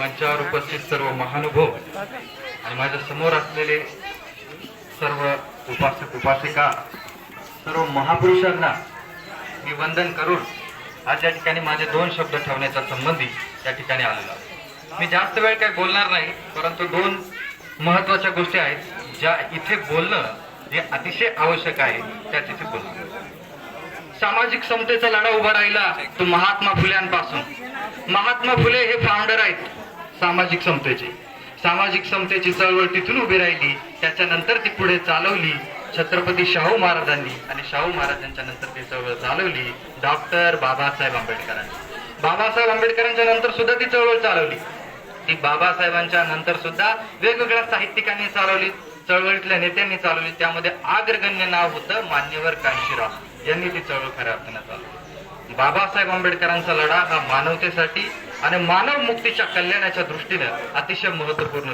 मंचावर उपस्थित सर्व महानुभव आणि माझ्यासमोर असलेले सर्व उपासक उपासिका सर्व महापुरुषांना मी वंदन करून आज या ठिकाणी माझे दोन शब्द ठेवण्याचा संबंधी या ठिकाणी आलेलो आहे. मी जास्त वेळ काही बोलणार नाही परंतु दोन महत्त्वाच्या गोष्टी आहेत ज्या इथे बोलणं हे अतिशय आवश्यक आहे त्या तिथे बोलणं सामाजिक समतेचा लढा उभा राहिला तो महात्मा फुल्यांपासून. महात्मा फुले हे फाउंडर आहेत. सामाजिक समतेची. सामाजिक समतेची चळवळ तिथून उभी राहिली त्याच्यानंतर ती पुढे चालवली छत्रपती शाहू महाराजांनी आणि शाहू महाराजांच्या नंतर ती चळवळ चालवली डॉक्टर बाबासाहेब आंबेडकरांनी. बाबासाहेब आंबेडकरांच्या नंतर सुद्धा ती चळवळ चालवली. ती बाबासाहेबांच्या नंतर सुद्धा वेगवेगळ्या साहित्यिकांनी चालवली चळवळीतल्या नेत्यांनी चालवली त्यामध्ये आग्रगण्य नाव होतं मान्यवर कांशीराव. यांनी ती चळवळ खऱ्या अर्थानं चालवली. बाबासाहेब आंबेडकरांचा लढा हा मानवतेसाठी आणि मानव मुक्तीच्या कल्याणाच्या दृष्टीनं अतिशय महत्त्वपूर्ण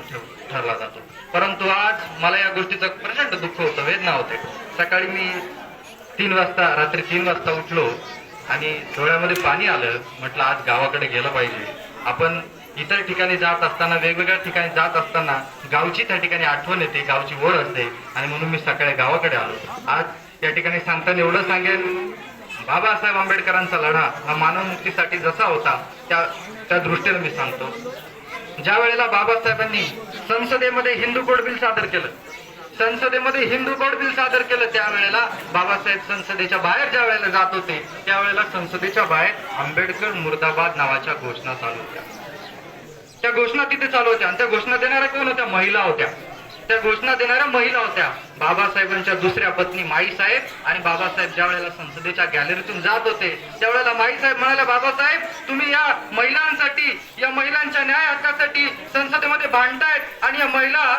ठरला जातो. परंतु आज मला या गोष्टीचं प्रचंड दुःख होतं वेदना होते. सकाळी मी तीन वाजता रात्री तीन वाजता उठलो आणि डोळ्यामध्ये पाणी आलं. म्हटलं आज गावाकडे गेलं पाहिजे. आपण इतर ठिकाणी जात असताना वेगवेगळ्या ठिकाणी जात असताना गावची त्या ठिकाणी आठवण येते गावची ओढ असते. आणि म्हणून मी सकाळी गावाकडे आलो. आज या ठिकाणी सांगताना एवढं सांगेन बाबासाहेब आंबेडकरांचा लढा हा मानवमुक्तीसाठी जसा होता त्या त्या दृष्टीने मी सांगतो. ज्या वेळेला बाबासाहेबांनी संसदेमध्ये हिंदू कोड बिल सादर केलं संसदेमध्ये हिंदू कोड बिल सादर केलं त्यावेळेला बाबासाहेब संसदेच्या बाहेर ज्या वेळेला जात होते त्यावेळेला संसदेच्या बाहेर आंबेडकर मुर्दाबाद नावाच्या घोषणा चालू होत्या. त्या घोषणा तिथे चालू होत्या आणि त्या घोषणा देणाऱ्या कोण होत्या? महिला होत्या. त्या घोषणा देणाऱ्या महिला होत्या. बाबासाहेबांच्या दुसऱ्या पत्नी माईसाहेब आणि बाबासाहेब ज्या वेळेला संसदेच्या गॅलरीतून जात होते त्यावेळेला माईसाहेब म्हणाल्या बाबासाहेब तुम्ही या महिलांसाठी या महिलांच्या न्याय हक्कासाठी संसदेमध्ये भांडतायत आणि या महिला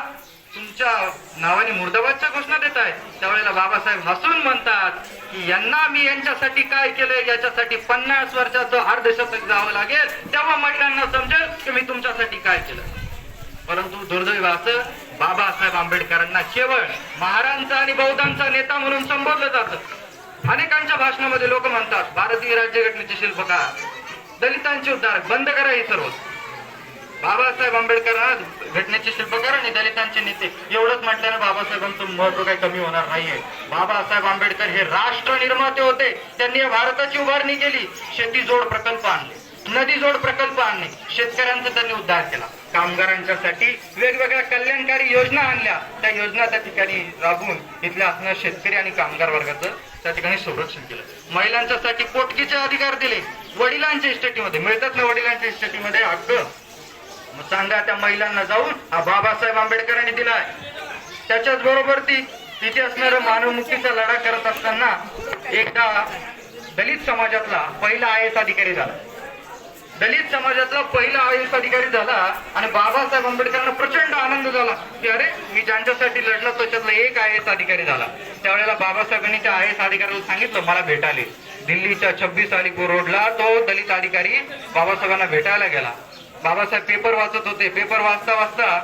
तुमच्या नावाने मुर्दाबादच्या घोषणा देत आहेत त्यावेळेला बाबासाहेब हसून म्हणतात की यांना मी यांच्यासाठी काय केलंय? याच्यासाठी पन्नास वर्षाचं अर्धशतक जावं लागेल. तेव्हा महिलांना समजेल की मी तुमच्यासाठी काय केलं परंतु दुर्दैव असं बाबासाहेब आंबेडकरांना केवळ महाराजांचा आणि बौद्धांचा नेता म्हणून संबोधलं जातं. अनेकांच्या भाषणामध्ये लोक म्हणतात भारतीय राज्यघटनेचे शिल्पकार दलितांचे उद्धारक बंद करा हे सर्व. बाबासाहेब आंबेडकर हा घटनेचे शिल्पकार आणि दलितांचे नेते. एवढंच म्हटल्यानं बाबासाहेबांचं महत्त्व काही कमी होणार नाहीये. बाबासाहेब आंबेडकर हे राष्ट्र निर्माते होते. त्यांनी या भारताची उभारणी केली. शेती जोड प्रकल्प आणले. नदी जोड प्रकल्प आणणे शेतकऱ्यांचा त्यांनी उद्धार केला. कामगारांच्यासाठी वेगवेगळ्या कल्याणकारी योजना आणल्या. त्या योजना त्या ठिकाणी राबवून इथल्या असणाऱ्या शेतकरी आणि कामगार वर्गाचं त्या ठिकाणी संरक्षण केलं. महिलांच्यासाठी पोटकीचे अधिकार दिले. वडिलांच्या इस्टेटीमध्ये मिळतात ना वडिलांच्या इस्टेटीमध्ये? हक्क सांगा त्या महिलांना जाऊन हा बाबासाहेब आंबेडकरांनी दिलाय. त्याच्याच बरोबर ती तिथे असणारा मानवमुक्तीचा लढा करत असताना एकदा दलित समाजातला पहिला आय एस अधिकारी झाला. दलित समाजातला पहिला आय एस अधिकारी झाला आणि बाबासाहेब आंबेडकरांना प्रचंड आनंद झाला की अरे मी ज्यांच्यासाठी लढला त्याच्यातला एक आय एस अधिकारी झाला. त्यावेळेला बाबासाहेबांनी त्या आय एस अधिकाऱ्याला सांगितलं मला भेटाले दिल्लीच्या छब्बीस अलीपूर रोडला तो दलित अधिकारी बाबासाहेबांना भेटायला गेला. बाबासाहेब पेपर वाचत होते. पेपर वाचता वाचता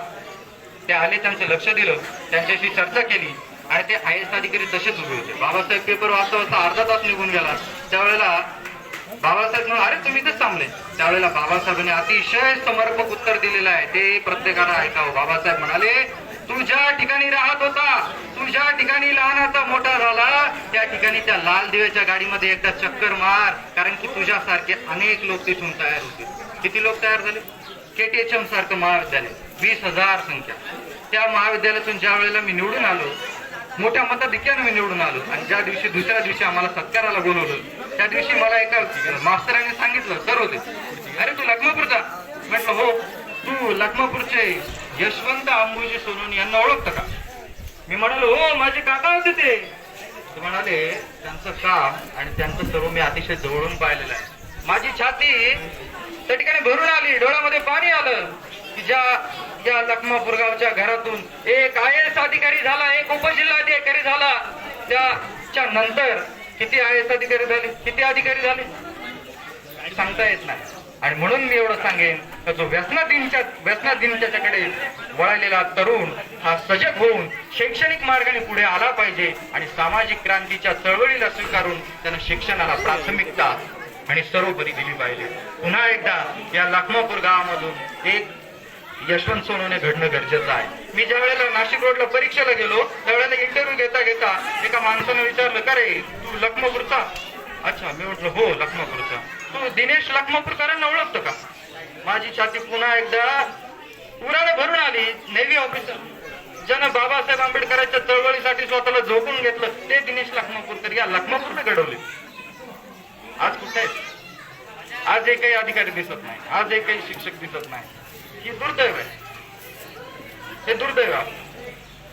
ते आले त्यांचं लक्ष दिलं त्यांच्याशी चर्चा केली आणि ते आय एस अधिकारी तसेच उभे होते. बाबासाहेब पेपर वाचता वाचता अर्धा तास निघून गेला. त्यावेळेला बाबासाहेब म्हणून अरे तुम्ही इथेच थांबले. त्यावेळेला बाबासाहेबांनी अतिशय समर्पक उत्तर दिलेलं आहे. ते प्रत्येकाला ऐकावं. बाबासाहेब म्हणाले तू ज्या ठिकाणी राहत होता. तुझ्या ठिकाणी लहानाचा मोठा झाला. त्या ठिकाणी त्या लाल दिव्याच्या गाडीमध्ये एकदा चक्कर मार कारण की तुझ्यासारखे अनेक लोक तिथून तयार होते. किती लोक तयार झाले? केटीएचएम सारखं महाविद्यालय. वीस हजार संख्या. त्या महाविद्यालयातून ज्या वेळेला मी निवडून आलो मोठ्या मताधिक्यानं मी निवडून आलो. आणि ज्या दिवशी दुसऱ्या दिवशी आम्हाला सत्काराला बोलवलं त्या दिवशी मला एका मास्तरांनी सांगितलं सर होते. अरे तू लखमापूरचा म्हटलं हो. तू लखमापूरचे यशवंत अंबुजी सोनून यांना ओळखतं का? मी म्हणालो हो माझे काका होते ते. ते म्हणाले त्यांचं काम आणि त्यांचं सर्व मी अतिशय जवळून पाहिलेलं आहे. माझी छाती त्या ठिकाणी भरून आली डोळ्यामध्ये पाणी आलं. की ज्या या लखमापूर गावच्या घरातून एक आय एस अधिकारी झाला एक उपजिल्हाधिकारी झाला. त्याच्या नंतर किती आय एस अधिकारी झाले किती अधिकारी झाले? सांगता येत नाही. आणि म्हणून मी एवढं सांगेन का जो व्यसनाधीनच्या व्यसनाधीनच्याकडे वळालेला तरुण हा सजग होऊन शैक्षणिक मार्गाने पुढे आला पाहिजे आणि सामाजिक क्रांतीच्या चळवळीला स्वीकारून त्यानं शिक्षणाला प्राथमिकता आणि सर्वोपरी दिली पाहिजे. पुन्हा एकदा या लखमापूर गावामधून एक यशवंत सोनवणे घडणं गरजेचं आहे. मी ज्या वेळेला नाशिक रोडला परीक्षेला गेलो त्यावेळेला इंटरव्ह्यू घेता घेता एका माणसानं विचारलं का रे तू लखमापूरचा? अच्छा मी म्हटलं हो लखमापूरचा. तू दिनेश लखमापूरकरांना ओळखतो का? माझी छाती पुन्हा एकदा उराने भरून आली नेव्ही ऑफिसर ज्यानं बाबासाहेब आंबेडकरांच्या चळवळीसाठी स्वतःला झोपून घेतलं ते दिनेश लखमापूरकर या लखमापूरने घडवले. आज कुठे आहेत? आज एकही अधिकारी दिसत नाही आज एकही शिक्षक दिसत नाही. ही दुर्दैव आहे. हे दुर्दैव आहे.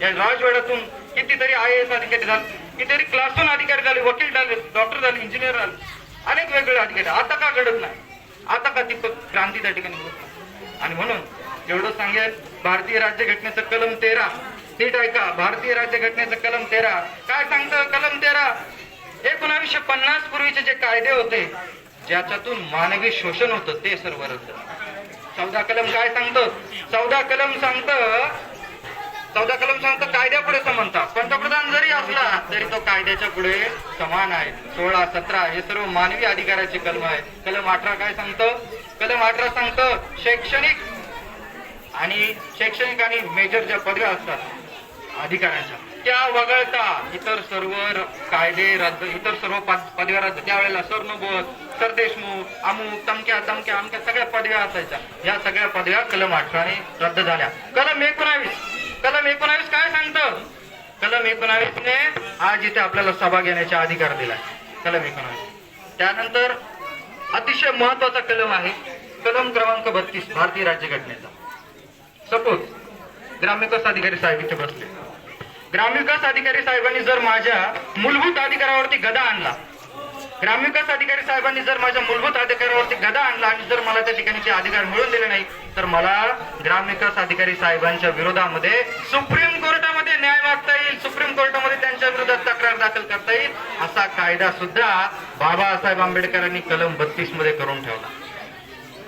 या राजवाड्यातून कितीतरी आय एस अधिकारी झाले कितीतरी क्लासून अधिकारी झाले वकील झाले डॉक्टर झाले इंजिनियर झाले अनेक वेगवेगळे अधिकारी आता का घडत नाही? आता का ती क्रांती त्या ठिकाणी होत नाही? आणि म्हणून एवढं सांगेल भारतीय राज्यघटनेचं कलम तेरा. नीट ऐका भारतीय राज्यघटनेचं कलम तेरा. काय सांगतं कलम तेरा? एकोणावीसशे पन्नास पूर्वीचे जे कायदे होते ज्याच्यातून मानवी शोषण होतं ते सर्व रद्द. चौदा कलम काय सांगतं? चौदा कलम सांगतं चौदा कलम सांगतं कायद्यापुढे समानता. पंतप्रधान जरी असला तरी तो कायद्याच्या पुढे समान आहे. सोळा सतरा हे सर्व मानवी अधिकाराचे कलम आहेत. कलम अठरा काय सांगतं? कलम अठरा सांगतं शैक्षणिक आणि शैक्षणिक आणि मेजर ज्या पदव्या असतात अधिकाऱ्यांच्या त्या वगळता इतर सर्व कायदे रद्द इतर सर्व पदव्या रद्द त्यावेळेला सरनोबत सरदेशमुख अमुक तमक्या तमक्या अमक्या सगळ्या पदव्या असायच्या. या सगळ्या पदव्या कलम अठराने रद्द झाल्या. कलम एकोणावीस. कलम एकोणावीस काय सांगतं? कलम एकोणावीसने आज इथे आपल्याला सभा घेण्याचा अधिकार दिलाय. कलम एकोणावीस. त्यानंतर अतिशय महत्त्वाचा कलम आहे. कलम क्रमांक बत्तीस भारतीय राज्यघटनेचा. सपोज ग्रामविकास अधिकारी साहेब इथे बसले. ग्रामविकास अधिकारी साहेबांनी जर माझ्या मूलभूत अधिकारावरती गदा आणला ग्रामविकास अधिकारी साहेबांनी जर माझ्या मूलभूत अधिकारावरती गदा आणला आणि जर मला त्या ठिकाणी ते अधिकार मिळून दिले नाही तर मला ग्रामविकास अधिकारी साहेबांच्या विरोधामध्ये सुप्रीम कोर्टामध्ये न्याय मागता येईल. सुप्रीम कोर्टामध्ये त्यांच्या विरोधात तक्रार दाखल करता येईल. असा कायदा सुद्धा बाबासाहेब आंबेडकरांनी कलम बत्तीसमध्ये करून ठेवला.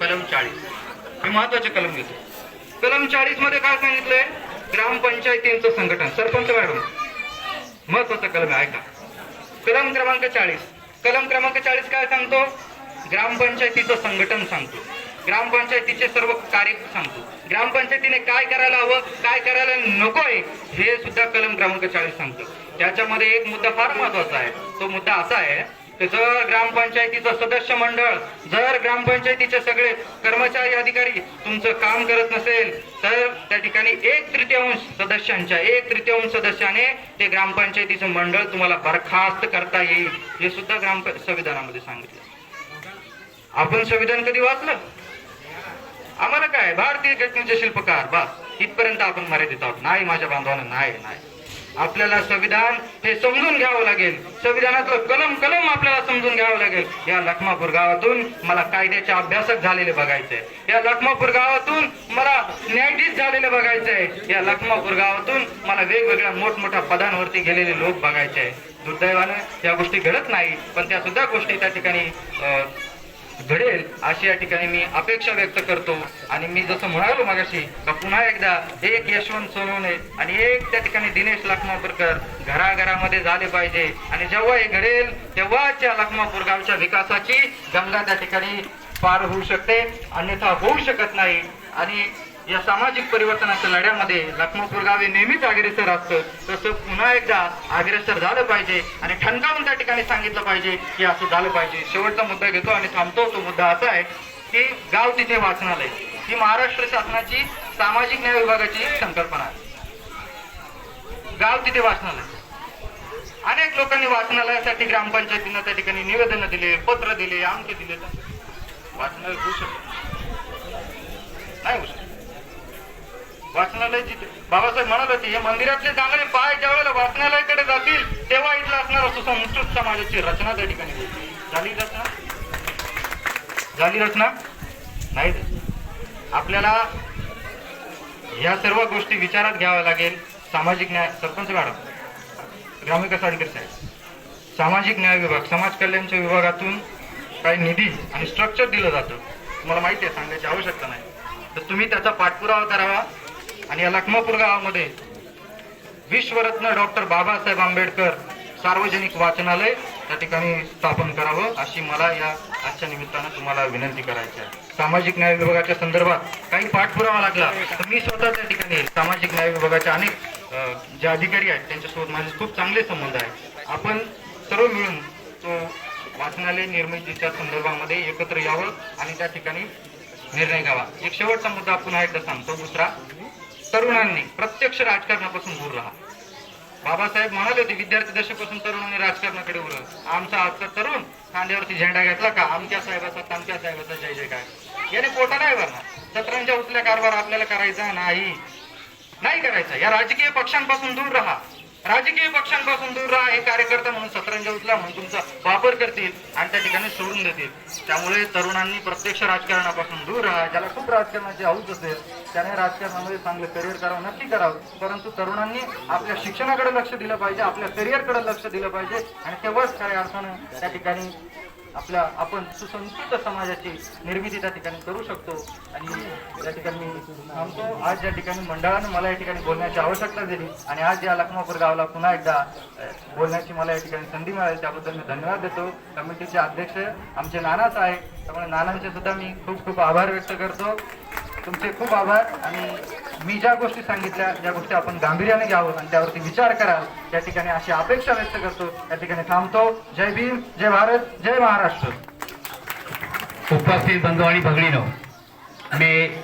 कलम चाळीस. हे महत्त्वाचे कलम घेतो. कलम चाळीसमध्ये काय सांगितलंय? ग्रामपंचायतींचं संघटन सरपंच मॅडम. महत्त्वाचा कलम आहे का? कलम क्रमांक चाळीस. कलम क्रमांक चाळीस काय सांगतो? ग्रामपंचायतीचं संघटन सांगतो. ग्रामपंचायतीचे सर्व कार्य सांगतो. ग्रामपंचायतीने काय करायला हवं काय करायला नकोय हे सुद्धा कलम क्रमांक चाळीस सांगतो. त्याच्यामध्ये एक मुद्दा फार महत्त्वाचा आहे. तो मुद्दा असा आहे जर ग्रामपंचायतीचं सदस्य मंडळ जर ग्रामपंचायतीचे सगळे कर्मचारी अधिकारी तुमचं काम करत नसेल तर त्या ठिकाणी एक तृतीयांश सदस्यांच्या एक तृतीयांश सदस्याने ते ग्रामपंचायतीचं मंडळ तुम्हाला बरखास्त करता येईल हे सुद्धा ग्राम संविधानामध्ये सांगितलं. आपण संविधान कधी वाचलं? आम्हाला काय? भारतीय घटनेचे शिल्पकार बस. इथपर्यंत आपण मर्यादित आहोत. नाही माझ्या बांधवांना नाही नाही. आपल्याला संविधान हे समजून घ्यावं लागेल. संविधानातलं कलम कलम आपल्याला समजून घ्यावं लागेल. या लखमापूर गावातून मला कायद्याचे अभ्यासक झालेले बघायचंय. या लखमापूर गावातून मला न्यायाधीश झालेले बघायचंय. या लखमापूर गावातून मला वेगवेगळ्या मोठमोठ्या पदांवरती गेलेले लोक बघायचे आहे दुर्दैवानं या गोष्टी घडत नाही पण त्या सुद्धा गोष्टी त्या ठिकाणी अं, घडेल अशी या ठिकाणी मी अपेक्षा व्यक्त करतो. आणि मी जसं म्हणालो मागाशी का पुन्हा एकदा एक यशवंत सोनवणे आणि एक त्या ठिकाणी दिनेश लखमापूरकर घराघरामध्ये झाले पाहिजे. आणि जेव्हा हे घडेल तेव्हाच या लखमापूर गावच्या विकासाची गंगा त्या ठिकाणी पार होऊ शकते. अन्यथा होऊ शकत नाही. आणि या सामाजिक परिवर्तनाच्या लढ्यामध्ये लखमापूर गाव हे नेहमीच अग्रेसर असतं. तसं पुन्हा एकदा अग्रेसर झालं पाहिजे आणि ठणकावून त्या ठिकाणी सांगितलं पाहिजे की असं झालं पाहिजे. शेवटचा मुद्दा घेतो आणि थांबतो. तो मुद्दा असा आहे की गाव तिथे वाचनालय. ही महाराष्ट्र शासनाची सामाजिक न्याय विभागाची संकल्पना आहे. गाव तिथे वाचनालय. अनेक लोकांनी वाचनालयासाठी ग्रामपंचायतीनं त्या ठिकाणी निवेदन दिले पत्र दिले आमचे दिले. वाचनालय होऊ शकत. नाही होऊ शकत. वाचनालय बाबासाहेब म्हणाले होते हे मंदिरातले चांगले पाय ज्या वेळेला वाचनालयाकडे जातील तेव्हा इथला असणारा सुसंस्कृत समाजाची रचना त्या ठिकाणी झाली रचना? झाली रचना? नाही आपल्याला या सर्व गोष्टी विचारात घ्याव्या लागेल. सामाजिक न्याय सरपंच मॅडम ग्रामविकास अधिकारी साहेब सामाजिक न्याय विभाग समाज कल्याणच्या विभागातून काही निधी आणि स्ट्रक्चर दिलं जातं. तुम्हाला माहिती आहे सांगायची आवश्यकता नाही. तर तुम्ही त्याचा पाठपुरावा करावा. आणि या लखमापूर गावामध्ये विश्वरत्न डॉक्टर बाबासाहेब आंबेडकर सार्वजनिक वाचनालय त्या ठिकाणी स्थापन करावं अशी मला या आजच्या निमित्तानं तुम्हाला विनंती करायची आहे. सामाजिक न्याय विभागाच्या संदर्भात काही पाठपुरावा लागला तर मी स्वतः त्या ठिकाणी सामाजिक न्याय विभागाचे अनेक जे अधिकारी आहेत त्यांच्यासोबत माझे खूप चांगले संबंध आहेत. आपण सर्व मिळून तो वाचनालय निर्मितीच्या संदर्भामध्ये एकत्र यावं आणि त्या ठिकाणी निर्णय घ्यावा. एक शेवटचा मुद्दा पुन्हा एकदा सांगतो दुसरा तरुणांनी प्रत्यक्ष राजकारणापासून दूर राहा. बाबासाहेब म्हणाले होते विद्यार्थी दशेपासून तरुणांनी राजकारणाकडे उरलं आमचा आजचा तरुण खांद्यावरती झेंडा घेतला का? आमच्या साहेबाचा तामच्या साहेबाचा जय जय काय याने पोटा नाही भरणार. सतरांच्या उचल्या कारभार आपल्याला करायचा नाही. नाही करायचा. या राजकीय पक्षांपासून दूर राहा. राजकीय पक्षांपासून दूर राहा हे कार्यकर्ता म्हणून सतरंज उचला म्हणून तुमचा वापर करतील आणि त्या ठिकाणी सोडून देतील. त्यामुळे तरुणांनी प्रत्यक्ष राजकारणापासून दूर राहा. ज्याला खूप राजकारणाची हौस असेल त्याने राजकारणामध्ये चांगलं करिअर करावं नक्की करावं. परंतु तरुणांनी आपल्या शिक्षणाकडे लक्ष दिलं पाहिजे आपल्या करिअरकडे लक्ष दिलं पाहिजे. आणि तेव्हाच खऱ्या अर्थानं त्या ठिकाणी आपल्या आपण सुसंस्कृत समाजाची निर्मिती त्या ठिकाणी करू शकतो. आणि या ठिकाणी मी थांबतो आज या ठिकाणी मंडळानं मला या ठिकाणी बोलण्याची आवश्यकता दिली आणि आज या लखमापूर गावाला पुन्हा एकदा बोलण्याची मला या ठिकाणी संधी मिळाली त्याबद्दल मी धन्यवाद देतो. कमिटीचे अध्यक्ष आमचे नानाच आहे त्यामुळे नानांचे सुद्धा मी खूप खूप आभार व्यक्त करतो. तुमचे खूप आभार. आणि मी ज्या गोष्टी सांगितल्या ज्या गोष्टी आपण गांभीर्याने घ्यावं आणि त्यावरती विचार कराल या ठिकाणी अशी अपेक्षा व्यक्त करतो. त्या ठिकाणी थांबतो. जय भीम जय भारत जय महाराष्ट्र. उपस्थित बंधू आणि भगिनीनो मी